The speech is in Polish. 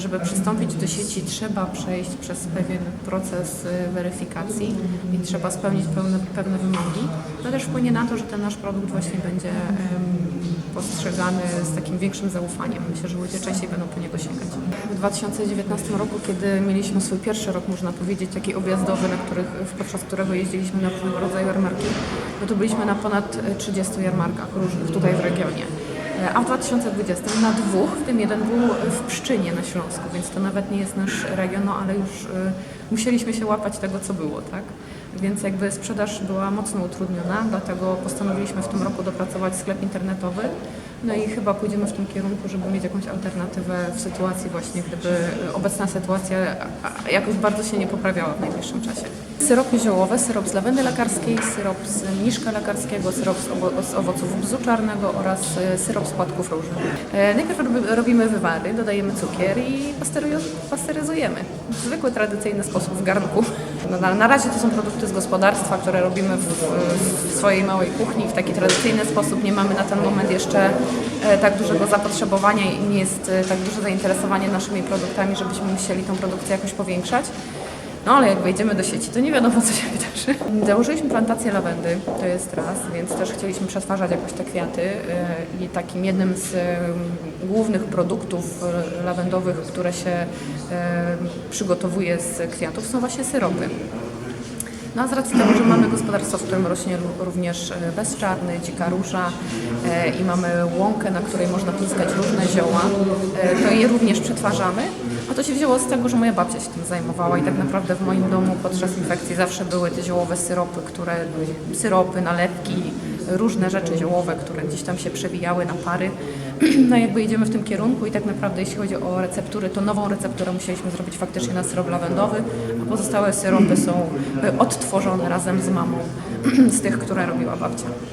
żeby przystąpić do sieci trzeba przejść przez pewien proces y, weryfikacji i trzeba spełnić pewne, pewne wymogi. To też wpłynie na to, że ten nasz produkt właśnie będzie postrzegany z takim większym zaufaniem. Myślę, że ludzie częściej będą po niego sięgać. W 2019 roku, kiedy mieliśmy swój pierwszy rok, można powiedzieć, taki objazdowy, na których, podczas którego jeździliśmy na różnego rodzaju jarmarki, no to byliśmy na ponad e, 30 jarmarkach różnych tutaj w regionie. E, A w 2020 na dwóch, w tym jeden był w Pszczynie na Śląsku, więc to nawet nie jest nasz region, no ale już e, musieliśmy się łapać tego, co było, tak? Więc jakby sprzedaż była mocno utrudniona, dlatego postanowiliśmy w tym roku dopracować sklep internetowy. No i chyba pójdziemy w tym kierunku, żeby mieć jakąś alternatywę w sytuacji właśnie, gdyby e, obecna sytuacja jakoś bardzo się nie poprawiała w najbliższym czasie. Syropy ziołowe, syrop z lawendy lekarskiej, syrop z mniszka lekarskiego, syrop z, owo- z owoców bzu czarnego oraz e, syrop z płatków różnych. E, najpierw robi- robimy wywary, dodajemy cukier i pasteryzujemy w zwykły, tradycyjny sposób w garnku. No, na, razie to są produkty z gospodarstwa, które robimy w, w swojej małej kuchni w taki tradycyjny sposób. Nie mamy na ten moment jeszcze tak dużego zapotrzebowania i nie jest e, tak duże zainteresowanie naszymi produktami, żebyśmy musieli tą produkcję jakoś powiększać. No ale jak wejdziemy do sieci, to nie wiadomo, co się wydarzy. Założyliśmy plantację lawendy, to jest raz, więc też chcieliśmy przetwarzać jakoś te kwiaty e, i takim jednym z e, głównych produktów e, lawendowych, które się e, przygotowuje z kwiatów są właśnie syropy. No a z racji tego, że mamy gospodarstwo, w którym rośnie również e, bez czarny, dzika róża e, i mamy łąkę, na której można piskać różne zioła, e, to je również przetwarzamy. A to się wzięło z tego, że moja babcia się tym zajmowała i tak naprawdę w moim domu podczas infekcji zawsze były te ziołowe syropy, które syropy, nalepki, różne rzeczy ziołowe, które gdzieś tam się przewijały na pary. No jakby idziemy w tym kierunku i tak naprawdę jeśli chodzi o receptury, to nową recepturę musieliśmy zrobić faktycznie na syrop lawendowy, a pozostałe syropy są e, odtworzone razem z mamą z tych, które robiła babcia.